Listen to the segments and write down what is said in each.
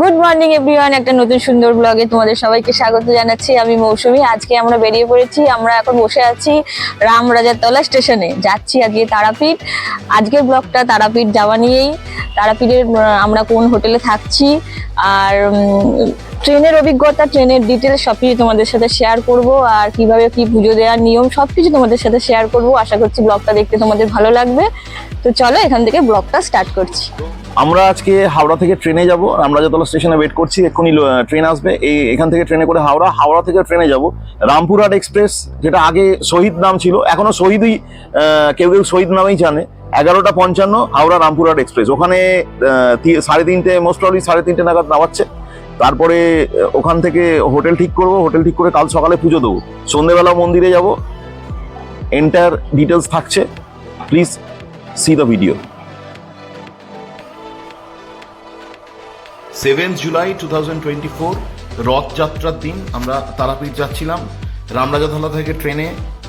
Good morning everyone একটা নতুন সুন্দর ব্লগে তোমাদের সবাইকে স্বাগত জানাচ্ছি। আমি মৌসুমী। আজকে আমরা বেরিয়ে পড়েছি। আমরা এখন বসে আছি রামরাজারতলা স্টেশনে। যাচ্ছি আজকে তারাপীঠ। আজকের ব্লগটা তারাপীঠ যাওয়া নিয়েই। তারাপীঠের আমরা কোন হোটেলে থাকছি। আর ট্রেনের অভিজ্ঞতা, ট্রেনের ডিটেলস সব কিছু তোমাদের সাথে শেয়ার করব আর কীভাবে কি পুজো দেওয়ার নিয়ম সব কিছু তোমাদের সাথে শেয়ার করব। আশা করছি ব্লগটা দেখতে তোমাদের ভালো লাগবে। তো চলো এখান থেকে ব্লগটা স্টার্ট করছি। আমরা আজকে হাওড়া থেকে ট্রেনে যাব। আমরা যতলা স্টেশনে ওয়েট করছি, এক্ষুনি ট্রেন আসবে। এই এখান থেকে ট্রেনে করে হাওড়া হাওড়া থেকে ট্রেনে যাব। রামপুরহাট এক্সপ্রেস যেটা আগে শহীদ নাম ছিল, এখনও শহীদই কেউ কেউ শহীদ নামেই জানে। এগারোটা পঞ্চান্ন হাওড়া রামপুরহাট এক্সপ্রেস ওখানে সাড়ে তিনটে মোস্ট প্রবলি সাড়ে তিনটে নাগাদ নামাচ্ছে। তারপরে ওখান থেকে হোটেল ঠিক করব, হোটেল ঠিক করে কাল সকালে পুজো দেবো। সন্ধেবেলা মন্দিরে যাব। এন্টার ডিটেলস থাকছে। Please see the video seventh July two thousand twenty four রথযাত্রার দিন আমরা তারাপীঠ যাচ্ছিলাম। রামরাজাতলা থেকে ট্রেনে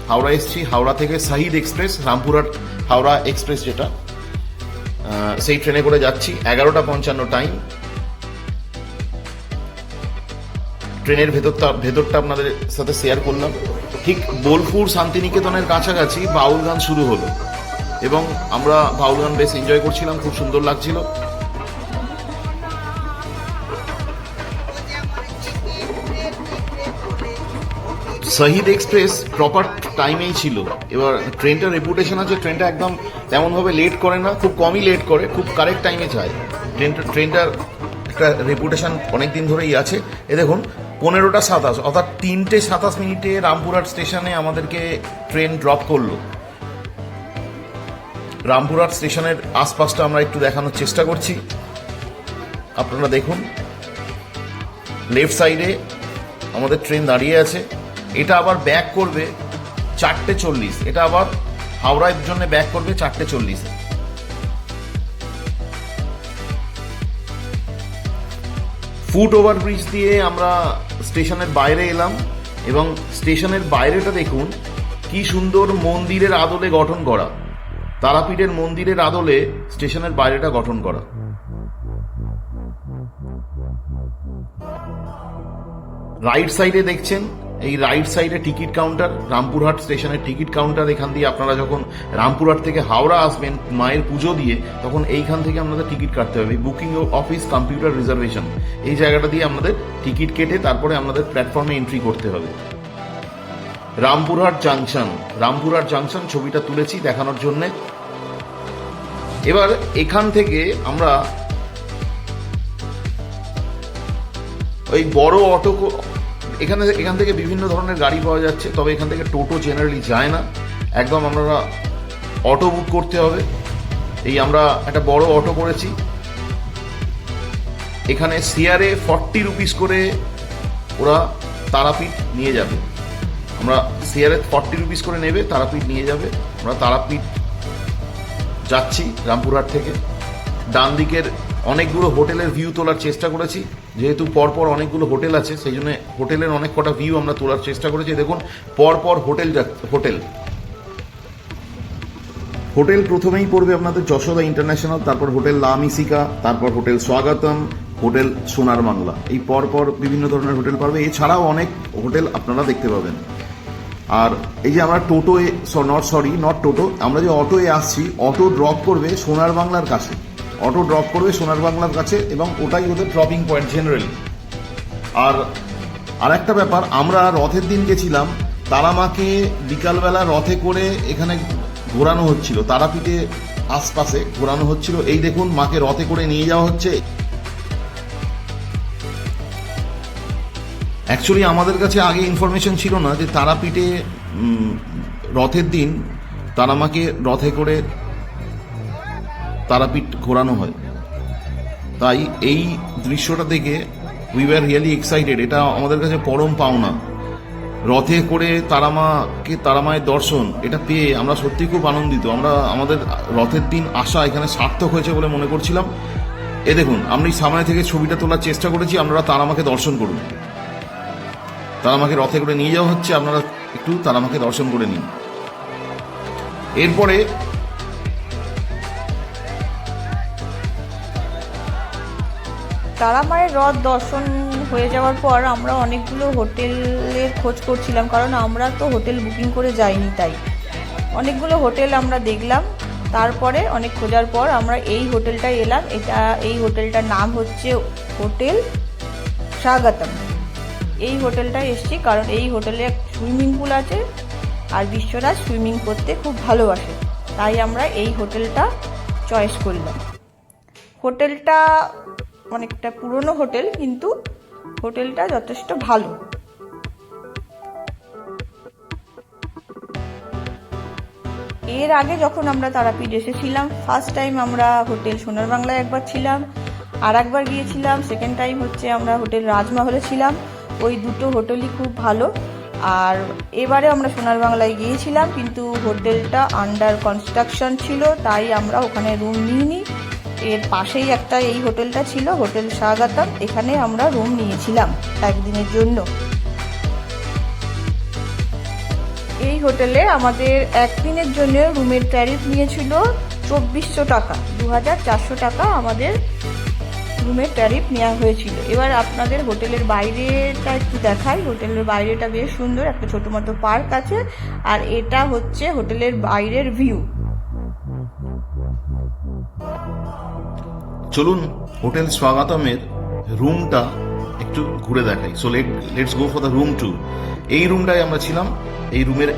হাওড়া এসেছি। হাওড়া থেকে শাহিদ এক্সপ্রেস, রামপুরহাট হাওড়া এক্সপ্রেস যেটা। সেই ট্রেনে করে যাচ্ছি। এগারোটা পঞ্চান্ন টাইম ট্রেনের ভেতরটা ভেতরটা আপনাদের সাথে শেয়ার করলাম। ঠিক বোলপুর শান্তিনিকেতনের কাছাকাছি বাউল গান শুরু হলো। এবং আমরা বাউল গান বেশ এনজয় করছিলাম, খুব সুন্দর লাগছিল। শহীদ এক্সপ্রেস প্রপার টাইমেই ছিল। এবার ট্রেনটার রেপুটেশন আছে ট্রেনটা একদম তেমনভাবে লেট করে না, খুব কমই লেট করে, খুব কারেক্ট টাইমে যায়। ট্রেনটা ট্রেনটার একটা রেপুটেশন অনেক দিন ধরেই আছে। এ দেখুন পনেরোটা সাতাশ, অর্থাৎ তিনটে সাতাশ মিনিটে রামপুরহাট স্টেশনে আমাদেরকে ট্রেন ড্রপ করল। রামপুরহাট স্টেশনের আশপাশটা আমরা একটু দেখানোর চেষ্টা করছি। আপনারা দেখুন লেফট সাইডে আমাদের ট্রেন দাঁড়িয়ে আছে। এটা আবার ব্যাক করবে চারটে চল্লিশ, এটা আবার হাওড়ার জন্য ব্যাক করবে চারটে চল্লিশে। ফুট ওভার ব্রিজ দিয়ে আমরা স্টেশনের বাইরে এলাম এবং স্টেশনের বাইরেটা দেখুন, কি সুন্দর মন্দিরের আদলে গঠন করা। তারাপীঠের মন্দিরের আদলে স্টেশনের বাইরেটা গঠন করা। রাইট সাইডে দেখছেন এই রাইট সাইডে টিকিট কাউন্টার রামপুরহাট স্টেশনের টিকিট কাউন্টার এখান দিয়ে আপনারা যখন রামপুরহাট থেকে হাওড়া আসবেন মায়ের পুজো দিয়ে, তখন এইখান থেকে আপনাদের টিকিট কাটতে হবে। বুকিং অফিস কম্পিউটার রিজার্ভেশন এই জায়গাটা দিয়ে আমাদের টিকিট কেটে তারপরে আমাদের প্ল্যাটফর্মে এন্ট্রি করতে হবে। রামপুরহাট জাংশন রামপুরহাট জাংশন ছবিটা তুলেছি দেখানোর জন্যে। এবার এখান থেকে আমরা ওই বড় অটো এখানে এখান থেকে বিভিন্ন ধরনের গাড়ি পাওয়া যাচ্ছে, তবে এখান থেকে টোটো জেনারেলি যায় না। একদম আমরা অটো বুক করতে হবে। এই আমরা একটা বড় অটো করেছি। এখানে সিয়ারে ফর্টি রুপিস করে ওরা তারাপীঠ নিয়ে যাবে। আমরা সিয়ারে ফর্টি রুপিস করে নেবে, তারাপীঠ নিয়ে যাবে। আমরা তারাপীঠ যাচ্ছি রামপুরহাট থেকে। ডান দিকের অনেকগুলো হোটেলের ভিউ তোলার চেষ্টা করেছি। যেহেতু পরপর অনেকগুলো হোটেল আছে, সেই জন্য হোটেলের অনেক কটা ভিউ আমরা তোলার চেষ্টা করেছি। দেখুন, পরপর হোটেল হোটেল। হোটেল প্রথমেই পড়বে আপনাদের যশোদা ইন্টারন্যাশনাল, তারপর হোটেল লা মিসিকা, তারপর হোটেল স্বাগতম, হোটেল সোনার বাংলা। এই পরপর বিভিন্ন ধরনের হোটেল পাবে এছাড়াও অনেক হোটেল আপনারা দেখতে পাবেন। আর এই যে আমরা toto not sorry not toto, আমরা যে অটোয়ে আসছি, অটো ড্রপ করবে সোনার বাংলার কাছে। অটো ড্রপ করবে সোনার বাংলার কাছে এবং ওটাই ওদের ড্রপিং পয়েন্ট জেনারেলি আর আর একটা ব্যাপার, আমরা রথের দিন গেছিলাম, তারামাকে বিকালবেলা রথে করে এখানে ঘোরানো হচ্ছিল, তারাপীঠে আশপাশে ঘোরানো হচ্ছিল। এই দেখুন, মাকে রথে করে নিয়ে যাওয়া হচ্ছে। অ্যাকচুয়ালি আমাদের কাছে আগে ইনফরমেশন ছিল না যে তারাপীঠে রথের দিন তারা মাকে রথে করে তারাপীঠ ঘোরানো হয়। তাই এই দৃশ্যটা দেখে উই আর রিয়েলি এক্সাইটেড এটা আমাদের কাছে পরম পাওনা। রথে করে তারামাকে তারামায়ের দর্শন, এটা পেয়ে আমরা সত্যি খুব আনন্দিত। আমরা, আমাদের রথের দিন আসা এখানে সার্থক হয়েছে বলে মনে করছিলাম। এ দেখুন আমি সামনে থেকে ছবিটা তোলার চেষ্টা করেছি, আপনারা তারামাকে দর্শন করুন। তারা আমাকে রথে করে নিয়ে যাওয়া হচ্ছে, আপনারা একটু তারা আমাকে দর্শন করে নিন। এরপরে তারামায়ের হ্রদ দর্শন হয়ে যাওয়ার পর আমরা অনেকগুলো হোটেলের খোঁজ করছিলাম, কারণ আমরা তো হোটেল বুকিং করে যাইনি তাই। অনেকগুলো হোটেল আমরা দেখলাম, তারপরে অনেক খোঁজার পর আমরা এই হোটেলটায় এলাম। এটা, এই হোটেলটার নাম হচ্ছে হোটেল স্বাগতম। এই হোটেলটায় এসেছি কারণ এই হোটেলে সুইমিং পুল আছে আর বিশ্বরাজ সুইমিং করতে খুব ভালোবাসে। তাই আমরা এই হোটেলটা চয়েস করলাম। হোটেলটা অনেকটা পুরনো হোটেল, কিন্তু হোটেলটা যথেষ্ট ভালো। এর আগে যখন আমরা তারাপীঠ এসেছিলাম ফার্স্ট টাইম আমরা হোটেল সোনার বাংলায় একবার ছিলাম, আর একবার গিয়েছিলাম সেকেন্ড টাইম হচ্ছে আমরা হোটেল রাজমহলে ছিলাম। ওই দুটো হোটেলই খুব ভালো। আর এবারে আমরা সোনার বাংলায় গিয়েছিলাম, কিন্তু হোটেলটা আন্ডার কনস্ট্রাকশন ছিল, তাই আমরা ওখানে রুম নিইনি। এর পাশেই একটা এই হোটেলটা ছিল, হোটেল স্বাগতম। এখানে আমরা রুম নিয়েছিলাম একদিনের জন্য। এই হোটেলে আমাদের একদিনের জন্য রুমের ট্যারিফ নিয়েছিল চব্বিশশো টাকা। দু হাজার চারশো টাকা আমাদের রুমের ট্যারিফ নেওয়া হয়েছিল। এবার আপনাদের হোটেলের বাইরেটা একটু দেখাই। হোটেলের বাইরেটা বেশ সুন্দর, একটা ছোটো মতো পার্ক আছে। আর এটা হচ্ছে হোটেলের বাইরের ভিউ চলুন, হোটেল স্বাগতমের রুমটা একটু ঘুরে দেখাই। So let let's go for the room to এই রুমটায় আমরা ছিলাম, এই রুমের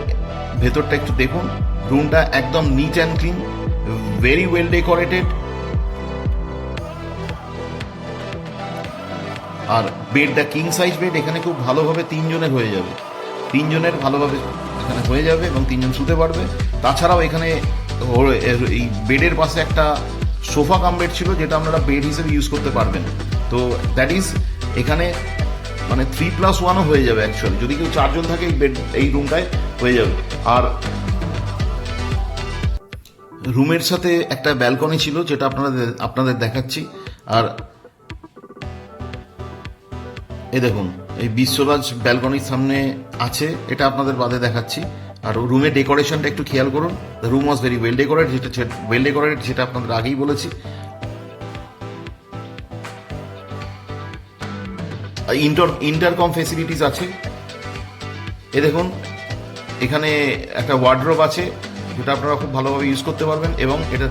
ভেতরটা একটু দেখুন। রুমটা একদম neat and clean very well decorated আর বেডটা কিং সাইজ বেড এখানে খুব ভালোভাবে তিনজনের হয়ে যাবে। তিনজনের ভালোভাবে এখানে হয়ে যাবে এবং তিনজন শুতে পারবে। তাছাড়াও এখানে এই বেডের পাশে একটা সোফা কাম বেড ছিল যেটা আপনারা বেড হিসেবে ইউজ করতে পারবেন। তো দ্যাট ইজ এখানে মানে থ্রি প্লাস ওয়ানও হয়ে যাবে অ্যাকচুয়ালি যদি কেউ চারজন থাকে এই বেড এই রুমটায় হয়ে যাবে। আর রুমের সাথে একটা ব্যালকনি ছিল, যেটা আপনাদের আপনাদের দেখাচ্ছি। আর এই দেখুন, এই বিশ্বরাজ ব্যালকনির সামনে আছে, এটা আপনাদের বাদে দেখাচ্ছি। আর রুমের ডেকোরেশনটা একটু খেয়াল করুন। Room was very well decorate যেটা ওয়েল ডেকোরেট যেটা আপনাদের আগেই বলেছি। ইন্টার ইন্টারকম ফেসিলিটিস আছে। এ দেখুন, এখানে একটা ওয়ার্ড্রোব আছে, যেটা আপনারা খুব ভালোভাবে ইউজ করতে পারবেন এবং এটা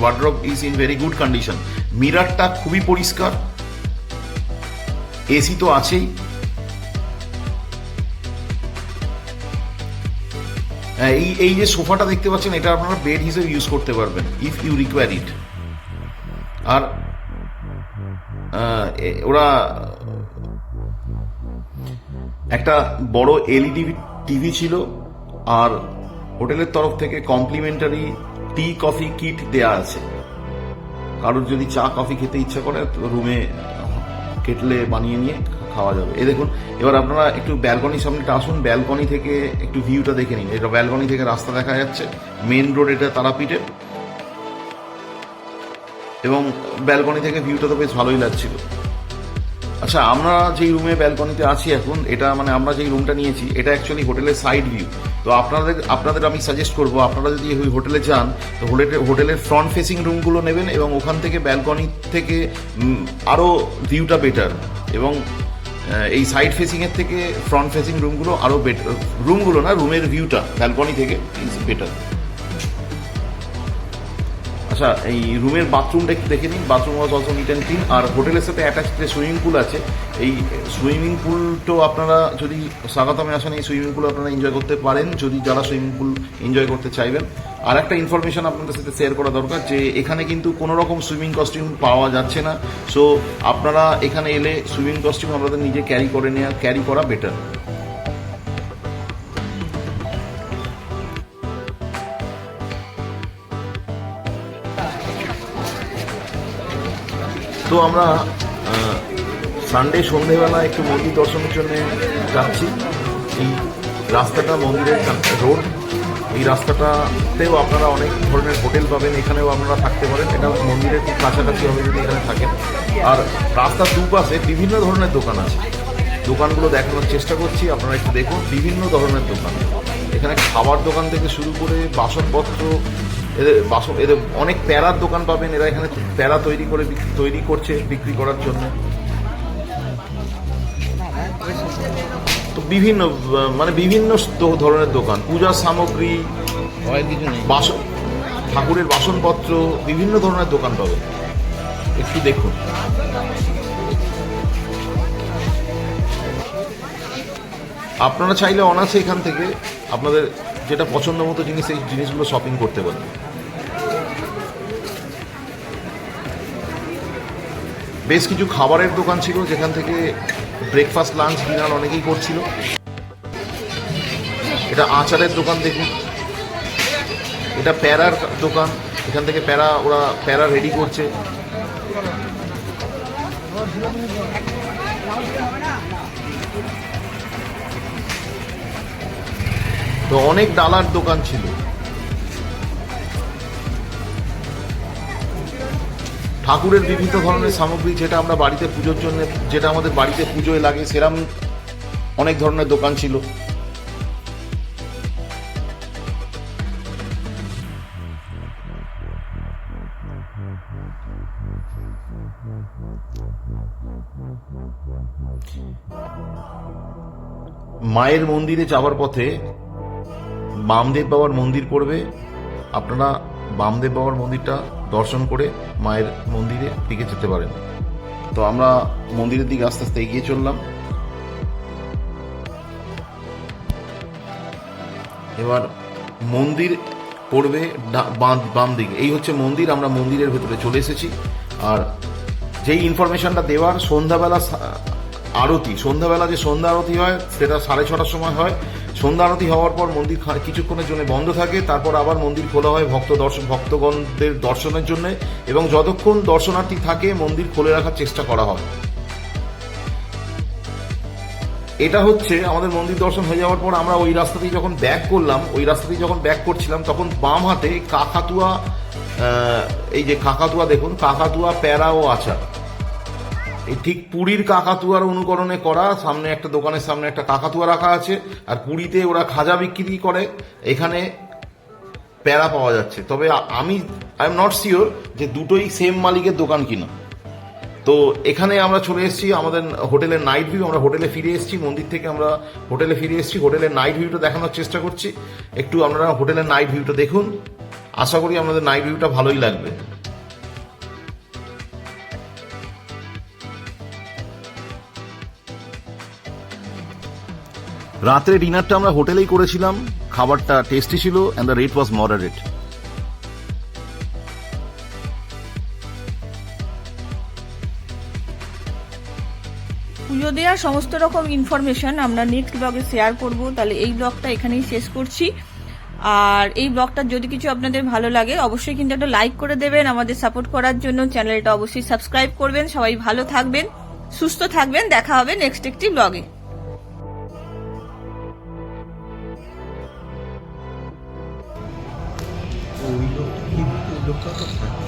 wardrobe is in very good condition মিরারটা খুবই পরিষ্কার। এসি তো আছেই। এই এই যে সোফাটা দেখতে পাচ্ছেন, এটা আপনারা বেড হিসেবে ইউজ করতে পারবেন ইফ ইউ রিকোয়ার ইট আর ওরা একটা বড় এলইডি টিভি ছিল, আর হোটেলের তরফ থেকে কমপ্লিমেন্টারি টি কফি কিট দেয়া আছে। কারোর যদি চা কফি খেতে ইচ্ছা করে রুমে কেটলে বানিয়ে নিয়ে খাওয়া যাবে। এই দেখুন, এবার আপনারা একটু ব্যালকনির সামনেটা আসুন, ব্যালকনি থেকে একটু ভিউটা দেখে নিন। এটা ব্যালকনি থেকে রাস্তা দেখা যাচ্ছে মেন রোড এটা তারাপীঠের এবং ব্যালকনি থেকে ভিউটা তো বেশ ভালোই লাগছিল। আচ্ছা আমরা যেই রুমে ব্যালকনিতে আছি এখন, এটা মানে আমরা যেই রুমটা নিয়েছি, এটা অ্যাকচুয়ালি হোটেলের সাইড ভিউ তো আপনাদের আপনাদের আমি সাজেস্ট করব, আপনারা যদি ওই হোটেলে যান, তো হোটেলের হোটেলের ফ্রন্ট ফেসিং রুমগুলো নেবেন এবং ওখান থেকে ব্যালকনি থেকে আরও ভিউটা বেটার এবং এই সাইড ফেসিংয়ের থেকে ফ্রন্ট ফেসিং রুমগুলো আরও বেটার রুমগুলো না রুমের ভিউটা ব্যালকনি থেকে ইজ বেটার আচ্ছা এই রুমের বাথরুমটা একটু দেখে নিন। Bathroom was also neat and clean আর হোটেলের সাথে অ্যাটাচ যে সুইমিং পুল আছে, এই সুইমিং পুলটো আপনারা যদি স্বাগতমে আসেন, এই সুইমিং পুল আপনারা এনজয় করতে পারেন, যদি যারা সুইমিং পুল এনজয় করতে চাইবেন। আর একটা ইনফরমেশন আপনাদের সাথে শেয়ার করা দরকার, যে এখানে কিন্তু কোনো রকম সুইমিং কস্টিউম পাওয়া যাচ্ছে না। সো আপনারা এখানে এলে সুইমিং কস্টিউম আপনাদের নিজে ক্যারি করে নেওয়া ক্যারি করা বেটার তো আমরা সানডে সন্ধেবেলা একটু মন্দির দর্শনের জন্য যাচ্ছি। এই রাস্তাটা মন্দিরের রোড এই রাস্তাটাতেও আপনারা অনেক ধরনের হোটেল পাবেন, এখানেও আপনারা থাকতে পারেন। এটা মন্দিরের খুব কাছাকাছি হবে যদি এখানে থাকেন। আর রাস্তার দুপাশে বিভিন্ন ধরনের দোকান আছে। দোকানগুলো দেখানোর চেষ্টা করছি, আপনারা একটু দেখুন। বিভিন্ন ধরনের দোকান। এখানে খাবার দোকান থেকে শুরু করে বাসনপত্র এদের বাসন এদের অনেক প্যারার দোকান পাবেন এরা এখানে প্যারা তৈরি করে তৈরি করছে বিক্রি করার জন্য। তো বিভিন্ন মানে বিভিন্ন ধরনের দোকান পূজার সামগ্রী বাসন ঠাকুরের বাসনপত্র বিভিন্ন ধরনের দোকান পাবেন। একটু দেখুন। আপনারা চাইলে অনাসে এখান থেকে আপনাদের যেটা পছন্দ মতো জিনিস এই জিনিসগুলো শপিং করতে পারেন বেশ কিছু খাবারের দোকান ছিল যেখান থেকে ব্রেকফাস্ট লাঞ্চ ডিনার অনেকেই করছিল। এটা আচারের দোকান দেখুন। এটা প্যারার দোকান। এখান থেকে প্যারা, ওরা প্যারা রেডি করছে। তো অনেক ডালার দোকান ছিল। ঠাকুরের বিভিন্ন ধরনের সামগ্রী যেটা আমরা বাড়িতে পুজোর জন্য, যেটা আমাদের বাড়িতে পুজোয় লাগে, সেরাম অনেক ধরনের দোকান ছিল। মায়ের মন্দিরে যাওয়ার পথে বামদেব বাবার মন্দির পড়বে। আপনারা বামদেব বাবার মন্দিরটা দর্শন করে মায়ের মন্দিরে দিকে যেতে পারেন। তো আমরা মন্দিরের দিকে আস্তে আস্তে এগিয়ে চললাম। এবার মন্দির পড়বে বাম দিকে এই হচ্ছে মন্দির, আমরা মন্দিরের ভেতরে চলে এসেছি। আর যেই ইনফরমেশনটা দেওয়ার সন্ধ্যাবেলা আরতি, সন্ধ্যাবেলা যে সন্ধ্যা আরতি হয়, সেটা সাড়ে ছটার সময় হয়। সন্ধ্যা আরতি হওয়ার পর মন্দির কিছুক্ষণের জন্য বন্ধ থাকে, তারপর আবার মন্দির খোলা হয় ভক্ত দর্শন ভক্তগণদের দর্শনের জন্য এবং যতক্ষণ দর্শনার্থী থাকে, মন্দির খুলে রাখার চেষ্টা করা হয়। এটা হচ্ছে আমাদের মন্দির দর্শন হয়ে যাওয়ার পর আমরা ওই রাস্তা দিয়ে যখন ব্যাক করলাম, ওই রাস্তা দিয়ে যখন ব্যাক করছিলাম, তখন বাম হাতে কাকাতুয়া এই যে কাকাতুয়া দেখুন, কাকাতুয়া, প্যারা ও আচার। এই ঠিক পুরীর কাকাতুয়ার অনুকরণে করা, সামনে একটা দোকানের সামনে একটা কাকাতুয়া রাখা আছে, আর পুরীতে ওরা খাজা বিক্রি করে, এখানে প্যারা পাওয়া যাচ্ছে। তবে আমি আই এম নট শিওর যে দুটোই সেম মালিকের দোকান কিনা। তো এখানে আমরা চলে এসেছি, আমাদের হোটেলের নাইট ভিউ আমরা হোটেলে ফিরে এসেছি, মন্দির থেকে আমরা হোটেলে ফিরে এসেছি, হোটেলের নাইট ভিউটা দেখানোর চেষ্টা করছি। একটু আপনারা হোটেলের নাইট ভিউটা দেখুন। আশা করি আমাদের নাইট ভিউটা ভালোই লাগবে। রাত্রে ডিনারটা আমরা হোটেলেই করেছিলাম। খাবারটা টেস্টি ছিল and the rate was moderate পুজো দেওয়ার সমস্ত রকম ইনফরমেশন আমরা নেক্সট ব্লগে শেয়ার করব। তাহলে এই ব্লগটা এখানেই শেষ করছি। আর এই ব্লগটা যদি কিছু আপনাদের ভালো লাগে, অবশ্যই কিন্তু একটা লাইক করে দেবেন। আমাদের সাপোর্ট করার জন্য চ্যানেলটা অবশ্যই সাবস্ক্রাইব করবেন। সবাই ভালো থাকবেন, সুস্থ থাকবেন। দেখা হবে নেক্সট একটি ব্লগে